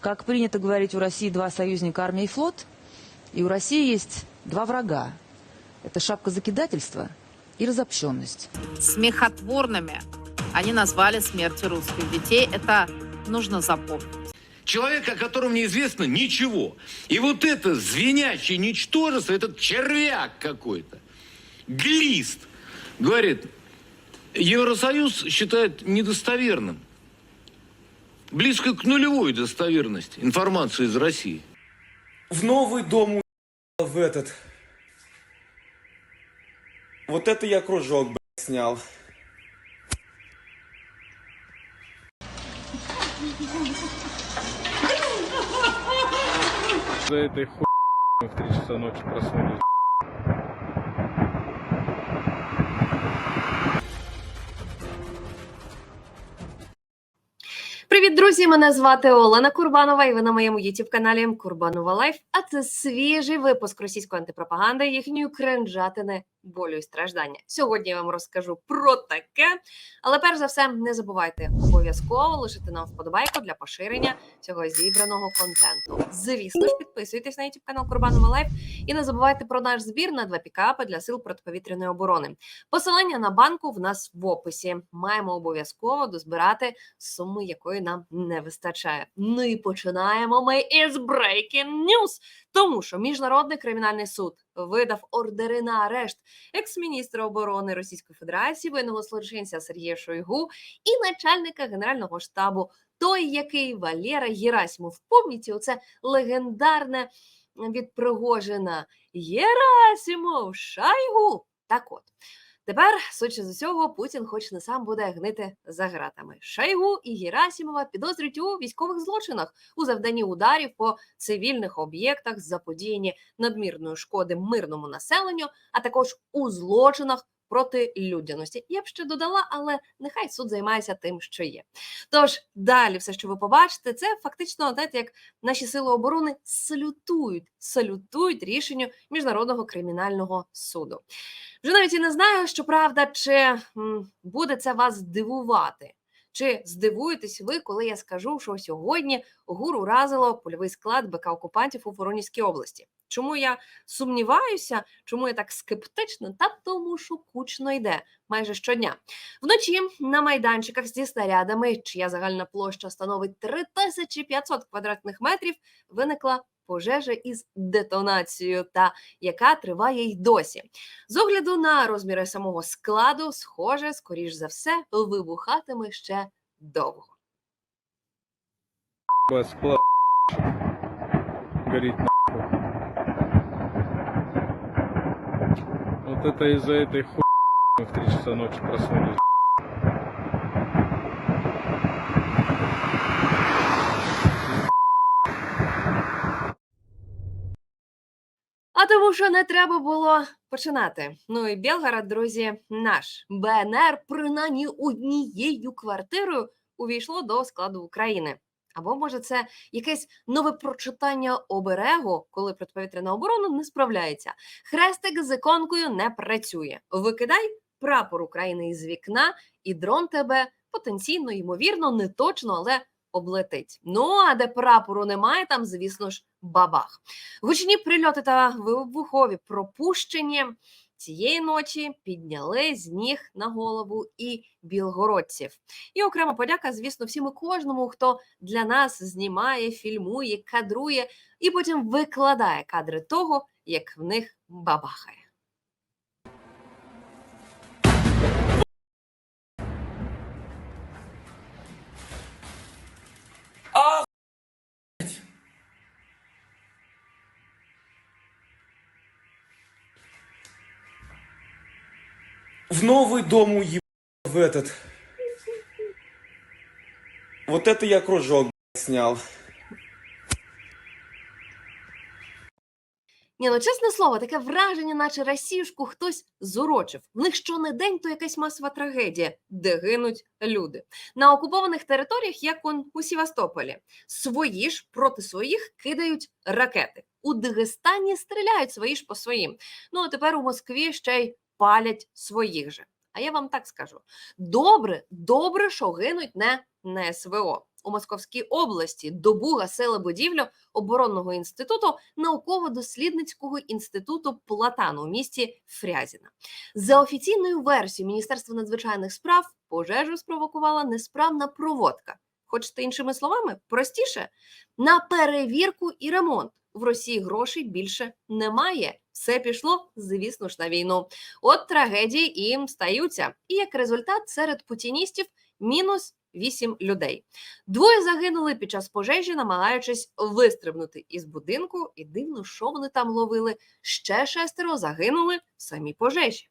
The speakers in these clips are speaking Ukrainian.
Как принято говорить, у России два союзника армия и флот, и у России есть два врага. Это шапка закидательства и разобщенность. смехотворными они назвали смерть русских детей. Это нужно запомнить. Человек, о котором неизвестно ничего. И вот это звенящее ничтожество, этот червяк какой-то, глист, говорит, Евросоюз считает недостоверным, близко к нулевой достоверности информации из России. В новый дом в этот. Вот это я кружок, блядь, снял. За этой хуй мы в 3 часа ночи проснулись. Друзі! Мене звати Олена Курбанова, і ви на моєму youtube каналі Курбанова Лайф. А це свіжий випуск російської антипропаганди, їхньої кринжатини, болю і страждання. Сьогодні я вам розкажу про таке. Але перш за все, не забувайте обов'язково лишити нам вподобайку для поширення цього зібраного контенту. Звісно ж, підписуйтесь на youtube канал Курбанова Лайф і не забувайте про наш збір на два пікапи для сил протиповітряної оборони. Посилання на банку в нас в описі. Маємо обов'язково дозбирати суми, якої нам не вистачає. Ну і починаємо ми із breaking news, тому що міжнародний кримінальний суд видав ордери на арешт екс-міністра оборони Російської Федерації, воєнного злочинця Сергія Шойгу і начальника генерального штабу. Той, який Валера Єрасімов. Помніться, оце легендарне від Пригожина Єрасімов Шайгу. Так от. Тепер, судячи з усього, Путін хоч не сам буде гнити за гратами. Шайгу і Герасімова підозрюють у військових злочинах у завданні ударів по цивільних об'єктах, заподіянні надмірної шкоди мирному населенню, а також у злочинах проти людяності. Я б ще додала, але нехай суд займається тим, що є. Тож далі, все, що ви побачите, це фактично знаєте, як наші сили оборони салютують, салютують рішенню міжнародного кримінального суду. Вже навіть і не знаю, що правда, чи буде це вас дивувати. Чи здивуєтесь ви, коли я скажу, що сьогодні ГУР уразило польовий склад БК окупантів у Воронізькій області? Чому я сумніваюся, чому я так скептична? Та тому, що кучно йде майже щодня. Вночі на майданчиках зі снарядами, чия загальна площа становить 3500 квадратних метрів, виникла пожежа із детонацією, та яка триває й досі. З огляду на розміри самого складу, схоже, скоріш за все, вибухатиме ще довго. Вас Вот это из-за этой хуй мы в 3 часа ночи проснулись. А тому, що не треба було починати. Ну і Білгород, друзі, наш БНР, принаймні однією квартирою увійшло до складу України. Або може це якесь нове прочитання оберегу, коли протиповітряна оборона не справляється. Хрестик з іконкою не працює. Викидай прапор України із вікна, і дрон тебе потенційно, ймовірно, не точно, але облетить. Ну а де прапору немає, там, звісно ж, бабах. Гучні прильоти та вибухові пропущені цієї ночі підняли з ніг на голову і білгородців. І окрема подяка, звісно, всім і кожному, хто для нас знімає, фільмує, кадрує і потім викладає кадри того, як в них бабахає. В новый дом у***л в этот. Вот это я кружок, блядь, снял. Ні, ну чесне слово, таке враження, наче Росіюшку хтось зурочив. В них що не день, то якась масова трагедія, де гинуть люди. На окупованих територіях, як он у Севастополі, свої ж проти своїх кидають ракети. У Дагестані стріляють свої ж по своїм. Ну а тепер у Москві ще й палять своїх же. А я вам так скажу: добре, добре, що гинуть не на СВО. у Московській області добу гасили будівлю оборонного інституту науково-дослідницького інституту Платану у місті Фрязіна. За офіційною версією Міністерства надзвичайних справ пожежу спровокувала несправна проводка. Хочете іншими словами, простіше на перевірку і ремонт. В Росії грошей більше немає. Все пішло, звісно ж, на війну. От трагедії і стаються. І як результат, серед путіністів мінус Вісім людей. Двоє загинули під час пожежі, намагаючись вистрибнути із будинку, і дивно, що вони там ловили. Ще шестеро загинули в самій пожежі.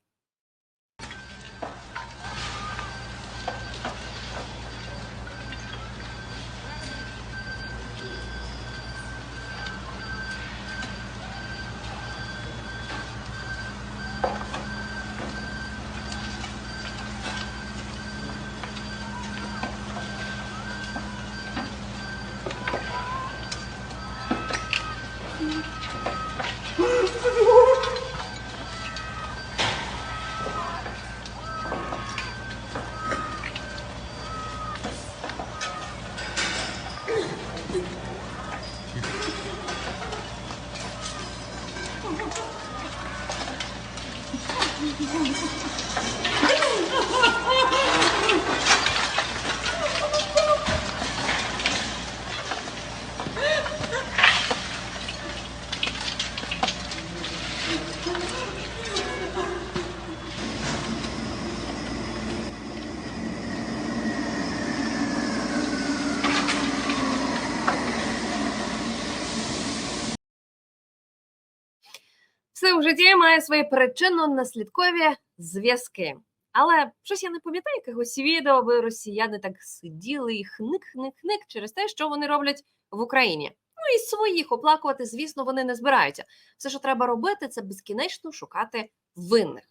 Thank you. Має свої причинно-наслідкові зв'язки. Але щось я не пам'ятаю якогось відео, аби росіяни так сиділи і хник-хник-хник через те, що вони роблять в Україні. Ну і своїх оплакувати, звісно, вони не збираються. Все, що треба робити, це безкінечно шукати винних.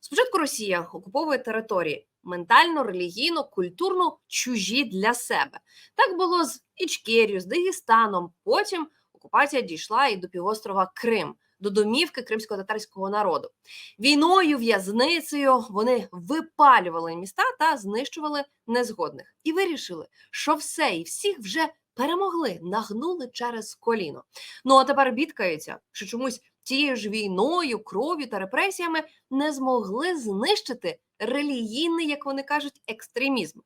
Спочатку Росія окуповує території ментально, релігійно, культурно чужі для себе. Так було з Ічкерію, з Дагестаном. Потім окупація дійшла і до півострова Крим, до домівки кримсько-татарського народу. Війною, в'язницею вони випалювали міста та знищували незгодних і вирішили, що все і всіх вже перемогли, нагнули через коліно. Ну а тепер бідкаються, що чомусь тією ж війною, кров'ю та репресіями не змогли знищити релігійний, як вони кажуть, екстремізм.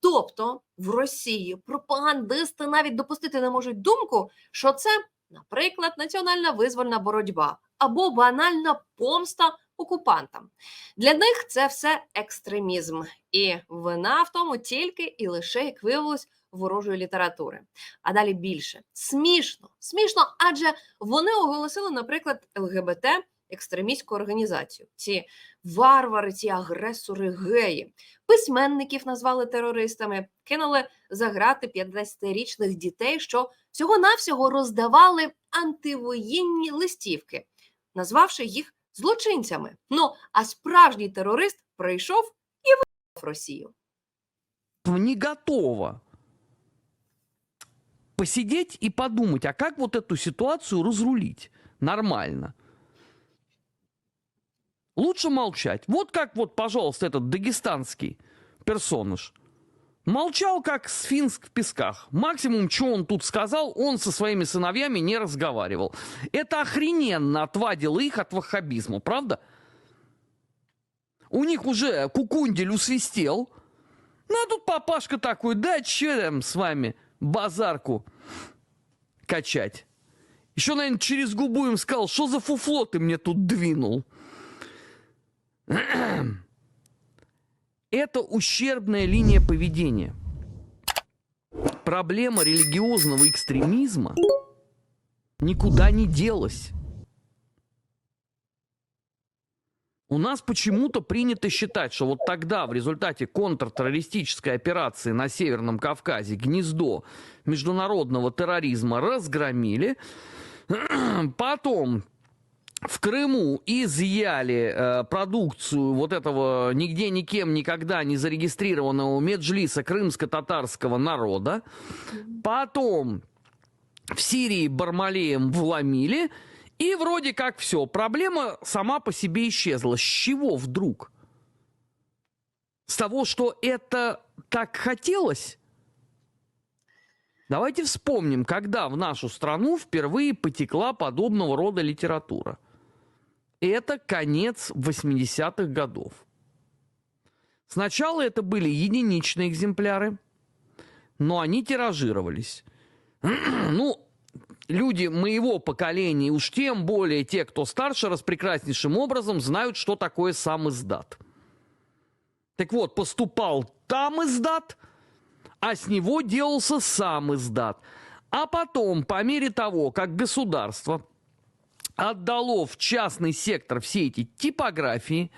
Тобто в Росії пропагандисти навіть допустити не можуть думку, що це, наприклад, національна визвольна боротьба або банальна помста окупантам. Для них це все екстремізм, і вина в тому тільки і лише як виявилось ворожої літератури. А далі більше смішно, смішно, адже вони оголосили, наприклад, ЛГБТ екстремістську організацію. Ці варвари, ці агресори геї, письменників назвали терористами, кинули за грати 50-річних дітей, що всього-навсього роздавали антивоєнні листівки, назвавши їх злочинцями. Ну а справжній терорист прийшов і визнав Росію. не готова посидеть и подумать, а как вот эту ситуацию разрулить нормально. Лучше молчать. Вот как вот, пожалуйста, этот дагестанский персонаж. Молчал, как сфинкс в песках. Максимум, что он тут сказал, он со своими сыновьями не разговаривал. Это охрененно отвадило их от ваххабизма, правда? У них уже кукундель усвистел. Ну, а тут папашка такой, да, че там с вами базарку качать. Еще, наверное, через губу им сказал, что за фуфло ты мне тут двинул. Это ущербная линия поведения. Проблема религиозного экстремизма никуда не делась. У нас почему-то принято считать, что вот тогда в результате контртеррористической операции на Северном Кавказе гнездо международного терроризма разгромили, потом в Крыму изъяли э, продукцию вот этого нигде никем никогда не зарегистрированного меджлиса крымско-татарского народа, потом в Сирии Бармалеем вломили, и вроде как все, проблема сама по себе исчезла. С чего вдруг? С того, что это так хотелось? Давайте вспомним, когда в нашу страну впервые потекла подобного рода литература. Это конец 80-х годов. Сначала это были единичные экземпляры, но они тиражировались. ну, люди моего поколения, уж тем более те, кто старше, распрекраснейшим образом знают, что такое сам издат. Так вот, поступал там издат, а с него делался сам издат. А потом, по мере того, как государство отдало в частный сектор все эти типографии,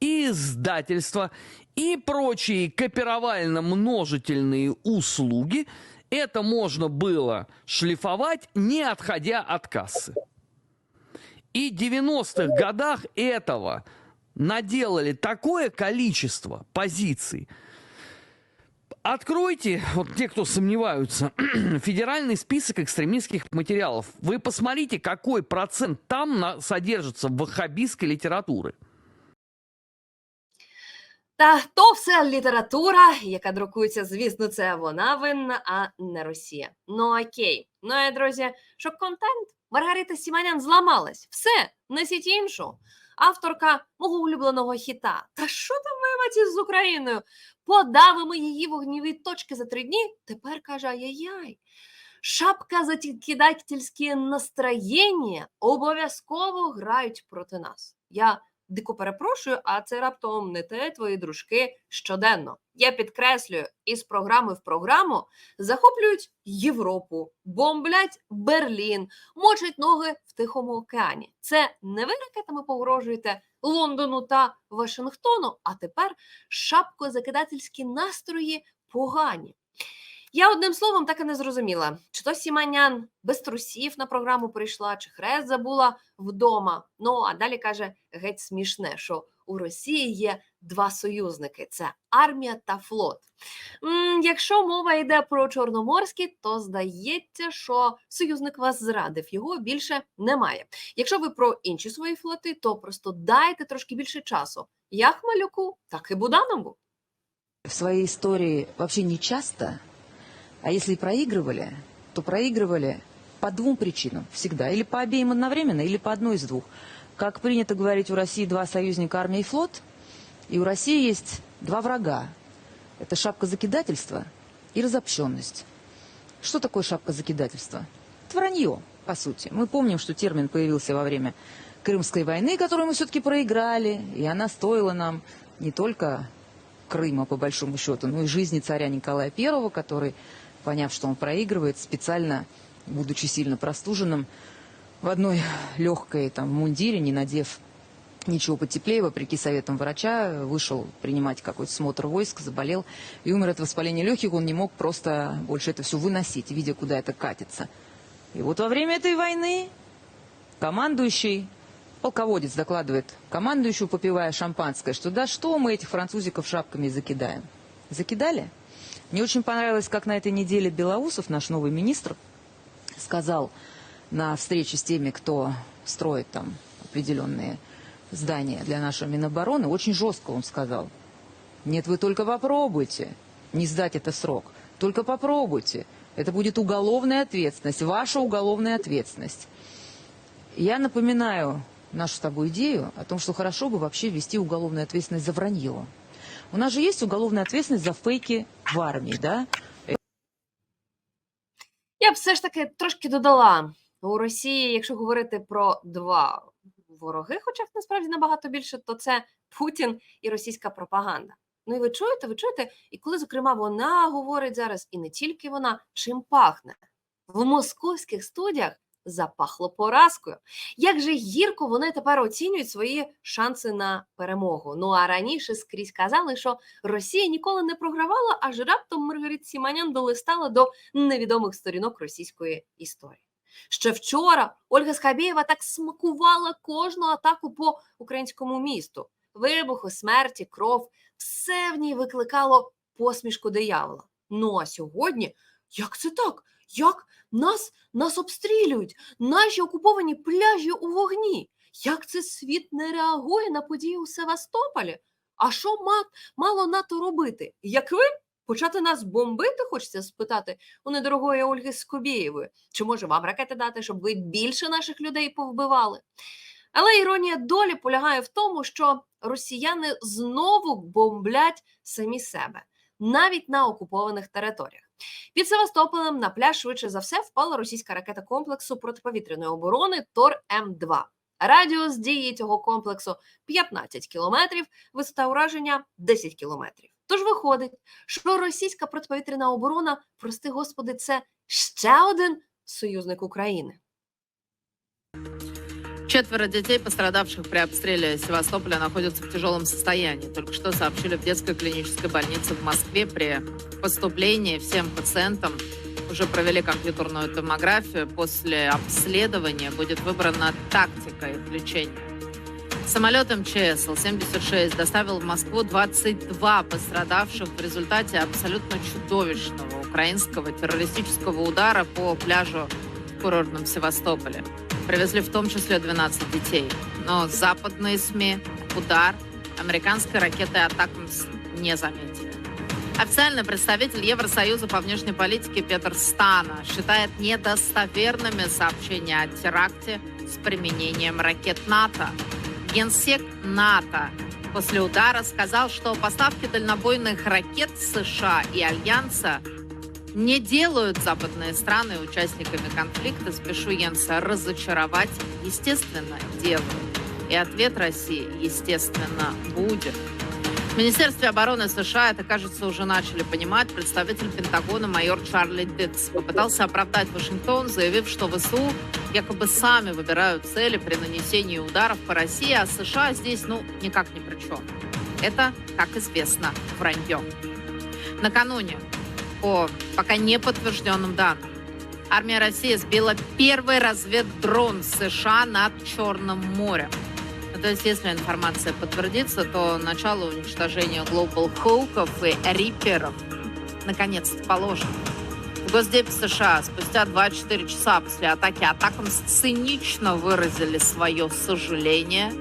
и издательства, и прочие копировально-множительные услуги, это можно было шлифовать, не отходя от кассы. И в 90-х годах этого наделали такое количество позиций. Откройте, вот те, кто сомневаются, федеральный список экстремистских материалов. Вы посмотрите, какой процент там на- содержится ваххабистской литературы. Та то все література, яка друкується, звісно, це вона винна, а не Росія. Ну окей. Ну і друзі, що контент Маргарита Сіманян зламалась. Все, несіть іншу. Авторка мого улюбленого хіта. Та що там воювати з Україною? Подавимо її вогніві точки за три дні. Тепер каже ай-яй-яй. Шапка за кидательські настроєння обов'язково грають проти нас. Я дико перепрошую, а це раптом не те твої дружки щоденно. Я підкреслюю, із програми в програму захоплюють Європу, бомблять Берлін, мочать ноги в Тихому океані. Це не ви ракетами погрожуєте Лондону та Вашингтону, а тепер шапкозакидательські настрої погані. Я одним словом так і не зрозуміла, чи то Сіманян без трусів на програму прийшла, чи хрест забула вдома. Ну а далі каже геть смішне, що у Росії є два союзники: це армія та флот. М, якщо мова йде про Чорноморський, то здається, що союзник вас зрадив, його більше немає. Якщо ви про інші свої флоти, то просто дайте трошки більше часу. Як Малюку, так і Буданову. В своей истории вообще не часто, а если и проигрывали, то проигрывали по двум причинам всегда. Или по обеим одновременно, или по одной из двух. Как принято говорить, у России два союзника армия и флот, и у России есть два врага. Это шапка закидательства и разобщенность. Что такое шапка закидательства? Это вранье, по сути. Мы помним, что термин появился во время Крымской войны, которую мы все-таки проиграли, и она стоила нам не только Крыма, по большому счету, но и жизни царя Николая I, который, поняв, что он проигрывает, специально, будучи сильно простуженным, в одной легкой там мундире, не надев ничего потеплее, вопреки советам врача, вышел принимать какой-то смотр войск, заболел и умер от воспаления легких. Он не мог просто больше это все выносить, видя, куда это катится. И вот во время этой войны командующий, полководец докладывает командующему, попивая шампанское, что да что мы этих французиков шапками закидаем. Закидали? Мне очень понравилось, как на этой неделе Белоусов, наш новый министр, сказал на встрече с теми, кто строит там определенные здания для нашего Минобороны, очень жестко он сказал. Нет, вы только попробуйте не сдать это срок. Только попробуйте. Это будет уголовная ответственность, ваша уголовная ответственность. Я напоминаю нашу с тобой идею о том, что хорошо бы вообще ввести уголовную ответственность за вранье. У нас же есть уголовная ответственность за фейки в армии, да? Я б все ж таки трошки додала у Росії, якщо говорити про два вороги, хоча б насправді набагато більше, то це Путін і російська пропаганда. Ну і ви чуєте, ви чуєте, і коли, зокрема, вона говорить зараз, і не тільки вона, чим пахне в московських студіях запахло поразкою. Як же гірко вони тепер оцінюють свої шанси на перемогу? Ну а раніше скрізь казали, що Росія ніколи не програвала, аж раптом Маргарит Сіманян долистала до невідомих сторінок російської історії. Ще вчора Ольга Скабєєва так смакувала кожну атаку по українському місту. Вибухи, смерті, кров все в ній викликало посмішку диявола. Ну а сьогодні, як це так? Як нас, нас обстрілюють? Наші окуповані пляжі у вогні. Як це світ не реагує на події у Севастополі? А що ма- мало НАТО робити? Як ви Почати нас бомбити, хочеться спитати у недорогої Ольги Скобєєвої. Чи може вам ракети дати, щоб ви більше наших людей повбивали? Але іронія долі полягає в тому, що росіяни знову бомблять самі себе, навіть на окупованих територіях. Під Севастополем на пляж швидше за все впала російська ракета комплексу протиповітряної оборони Тор М2. Радіус дії цього комплексу 15 кілометрів, висота ураження 10 кілометрів. Тож виходить, що російська протиповітряна оборона, прости господи, це ще один союзник України. Четверо детей, пострадавших при обстреле Севастополя, находятся в тяжелом состоянии. Только что сообщили в детской клинической больнице в Москве. При поступлении всем пациентам уже провели компьютерную томографию. После обследования будет выбрана тактика их лечения. Самолет МЧС Л-76 доставил в Москву 22 пострадавших в результате абсолютно чудовищного украинского террористического удара по пляжу в курортном Севастополе. Привезли в том числе 12 детей. Но западные СМИ удар американской ракетой «Атакамс» не заметили. Официальный представитель Евросоюза по внешней политике Петр Стана считает недостоверными сообщения о теракте с применением ракет НАТО. Генсек НАТО после удара сказал, что поставки дальнобойных ракет США и Альянса не делают западные страны участниками конфликта. Спешу Йенса разочаровать. Естественно, делают. И ответ России, естественно, будет. В Министерстве обороны США это, кажется, уже начали понимать. Представитель Пентагона майор Чарли Дитс попытался оправдать Вашингтон, заявив, что ВСУ якобы сами выбирают цели при нанесении ударов по России, а США здесь, ну, никак ни при чем. Это, как известно, вранье. Накануне по пока не подтвержденным данным. Армия России сбила первый разведдрон США над Черным морем. Ну, то есть, если информация подтвердится, то начало уничтожения Global Hawk'ов и Рипперов наконец-то положено. В Госдепе США спустя 24 часа после атаки атакам цинично выразили свое сожаление.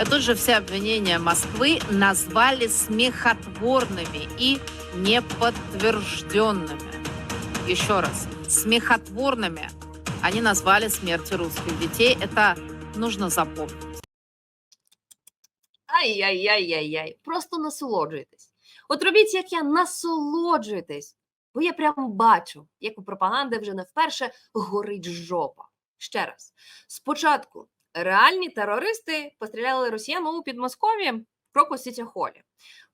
И тут же все обвинения Москвы назвали смехотворными и неподтвержденными. Еще раз, смехотворными они назвали смерти русских детей. Это нужно запомнить. Ай-яй-яй-яй-яй. Просто насолоджуйтесь. От робіть, як я, насолоджуйтесь. Бо я прямо бачу, як у пропаганди вже не вперше горить жопа. Ще раз. Спочатку реальні терористи постріляли росіян у Підмосков'ї в кроку Сітяхолі.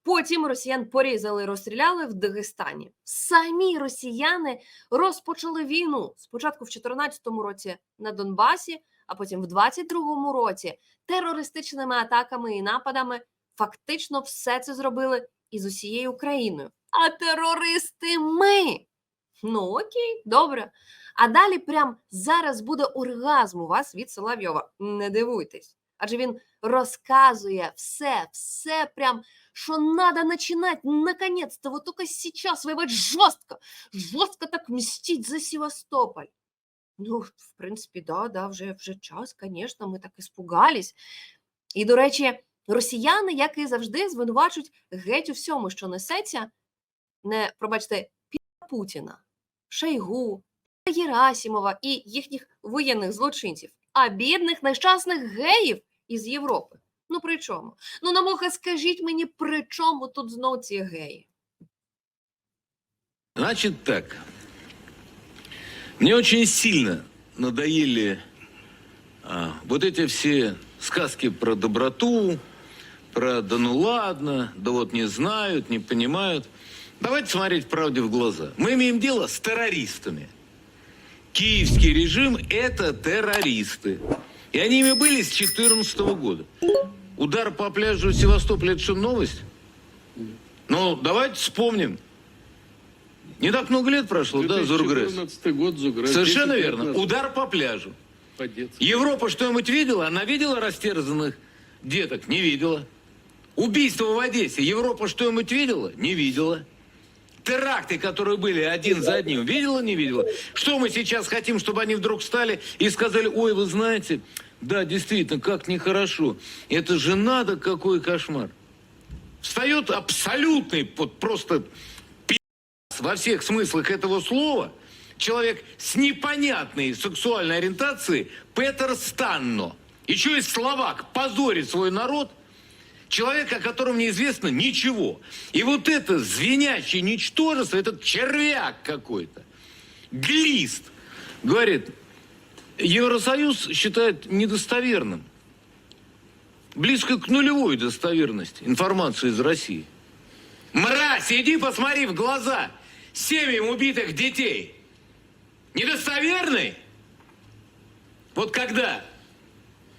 Потім росіян порізали і розстріляли в Дагестані. Самі росіяни розпочали війну спочатку в 2014 році на Донбасі, а потім в 2022 році терористичними атаками і нападами фактично все це зробили із усією Україною. А терористи ми. Ну окей, добре. А далі прям зараз буде оргазм у вас від Соловйова. Не дивуйтесь. Адже він розказує все, все прям, що надо начинать наконец-то, вот только сейчас воевать жестко, жестко так мстить за Севастополь. Ну, в принципі, да, да, вже, вже час, звісно, ми так іспугались. І, до речі, росіяни, як і завжди, звинувачують геть у всьому, що несеться, не, пробачте, пі- Путіна, Шойгу, Єрасімова і їхніх воєнних злочинців, а бідних нещасних геїв із Європи. Ну при чому? Ну, намоха, скажіть мені, при чому тут знов ці геї? Значит так. Мне очень сильно надоели а, вот эти все сказки про доброту, про да ну ладно, да вот не знают, не понимают. Давайте смотреть правде в глаза. Мы имеем дело с террористами. Киевский режим – это террористы. И они ими были с 2014 года. Удар по пляжу Севастополя – это что, новость? Ну, давайте вспомним. Не так много лет прошло, да, Зургресс? 2014 год Зургресс. Совершенно 10 лет верно. Удар по пляжу. По-детски. Европа что-нибудь видела? Она видела растерзанных деток? Не видела. Убийство в Одессе. Европа что-нибудь видела? Не видела. Теракты, которые были один за одним, видела, не видела? Что мы сейчас хотим, чтобы они вдруг встали и сказали, ой, вы знаете, да, действительно, как нехорошо. Это же надо, какой кошмар. Встает абсолютный, вот просто во всех смыслах этого слова человек с непонятной сексуальной ориентацией Петер Станно. Еще и словак позорит свой народ. Человек, о котором неизвестно ничего. И вот это звенящее ничтожество, этот червяк какой-то, глист, говорит, Евросоюз считает недостоверным, близко к нулевой достоверности информации из России. Мразь, иди посмотри в глаза семьям убитых детей. Недостоверный? Вот когда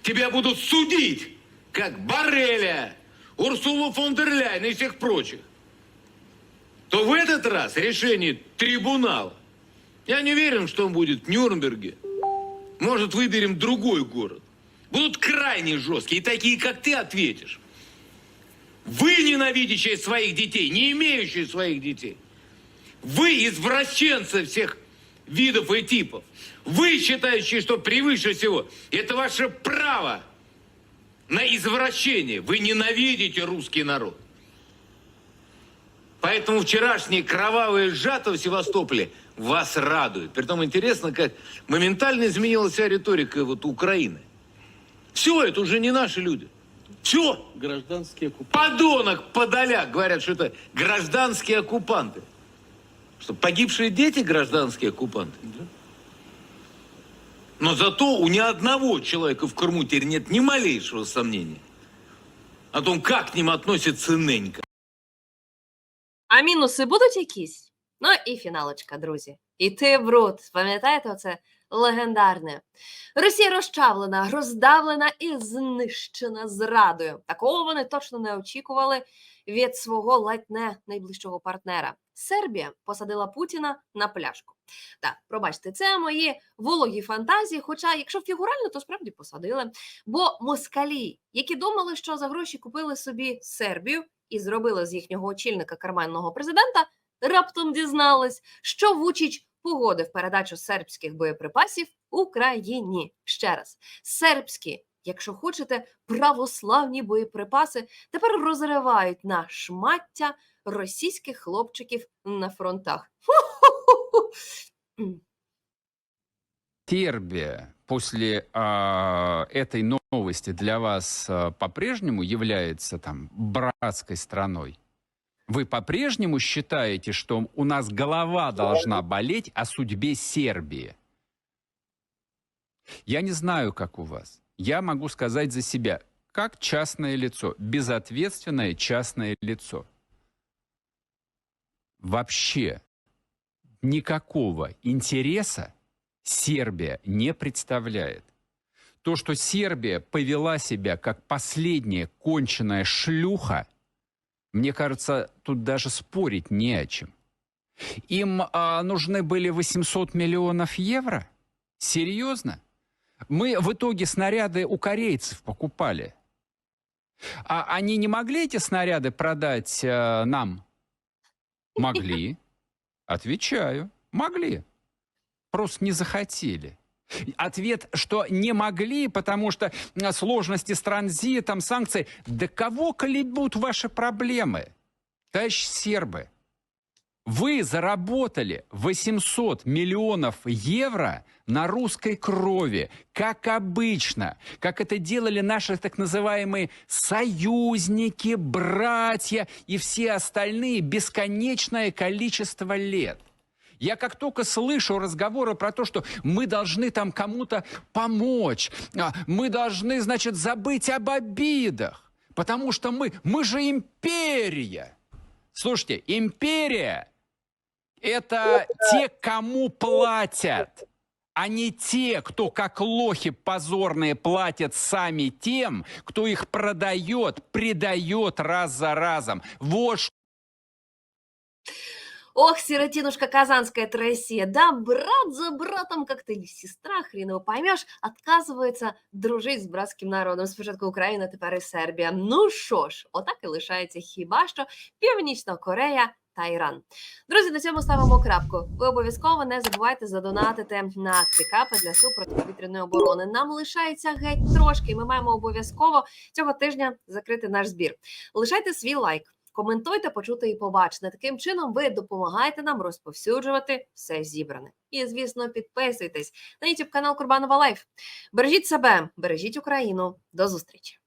тебя будут судить, как Барреля, Урсулу фон дер Ляйен и всех прочих, то в этот раз решение трибунала, я не уверен, что он будет в Нюрнберге, может, выберем другой город, будут крайне жесткие, и такие, как ты, ответишь. Вы, ненавидящие своих детей, не имеющие своих детей. Вы, извращенцы всех видов и типов. Вы, считающие, что превыше всего. Это ваше право на извращение. Вы ненавидите русский народ. Поэтому вчерашние кровавые сжато в Севастополе вас радует. Притом интересно, как моментально изменилась вся риторика вот Украины. Все, это уже не наши люди. Все. Гражданские оккупанты. Подонок, подоляк. Говорят, что это гражданские оккупанты. Что, погибшие дети гражданские оккупанты? Но зато у ни одного человека в Крыму теперь нет ни малейшего сомнения о том, как к ним относится ненька. А мінуси будуть якісь? Ну і фіналочка, друзі. І ти бруд. Пам'ятаєте, оце легендарне. Росія розчавлена, роздавлена і знищена зрадою. Такого вони точно не очікували від свого ледь не найближчого партнера. Сербія посадила Путіна на пляшку. Так, пробачте, це мої вологі фантазії. Хоча, якщо фігурально, то справді посадили. Бо москалі, які думали, що за гроші купили собі Сербію і зробили з їхнього очільника карманного президента, раптом дізнались, що Вучіч погодив передачу сербських боєприпасів Україні. Ще раз, сербські, якщо хочете, православні боєприпаси тепер розривають на шмаття російських хлопчиків на фронтах. Сербия после а, этой новости для вас а, по-прежнему является там братской страной? Вы по-прежнему считаете, что у нас голова должна болеть о судьбе Сербии? Я не знаю, как у вас. Я могу сказать за себя, как частное лицо, безответственное частное лицо. Вообще никакого интереса Сербия не представляет. То, что Сербия повела себя как последняя конченная шлюха, мне кажется, тут даже спорить не о чем. Им а, нужны были 800 миллионов евро? Серьезно? Мы в итоге снаряды у корейцев покупали. А они не могли эти снаряды продать а, нам? Могли. Отвечаю. Могли просто не захотели. Ответ, что не могли, потому что а, сложности с транзитом, санкции. Да кого колебут ваши проблемы? Товарищ сербы, вы заработали 800 миллионов евро на русской крови, как обычно, как это делали наши так называемые союзники, братья и все остальные бесконечное количество лет. Я как только слышу разговоры про то, что мы должны там кому-то помочь, а, мы должны, значит, забыть об обидах, потому что мы, мы же империя. Слушайте, империя – это те, кому платят, а не те, кто как лохи позорные платят сами тем, кто их продает, предает раз за разом. Вот Ох, сиротинушка казанская Россия, да, брат за братом как-то, или сестра, хрен его поймешь, отказується дружить з братським народом. Спочатку Україна, тепер і Сербія. Ну що ж, отак і лишається хіба що Північна Корея та Іран. Друзі, на цьому ставимо крапку. Ви обов'язково не забувайте задонатити на цікапи для сил протиповітряної оборони. Нам лишається геть трошки. і Ми маємо обов'язково цього тижня закрити наш збір. Лишайте свій лайк. коментуйте, почути і побачите. Таким чином ви допомагаєте нам розповсюджувати все зібране. І, звісно, підписуйтесь на YouTube канал Курбанова Лайф. Бережіть себе, бережіть Україну. До зустрічі!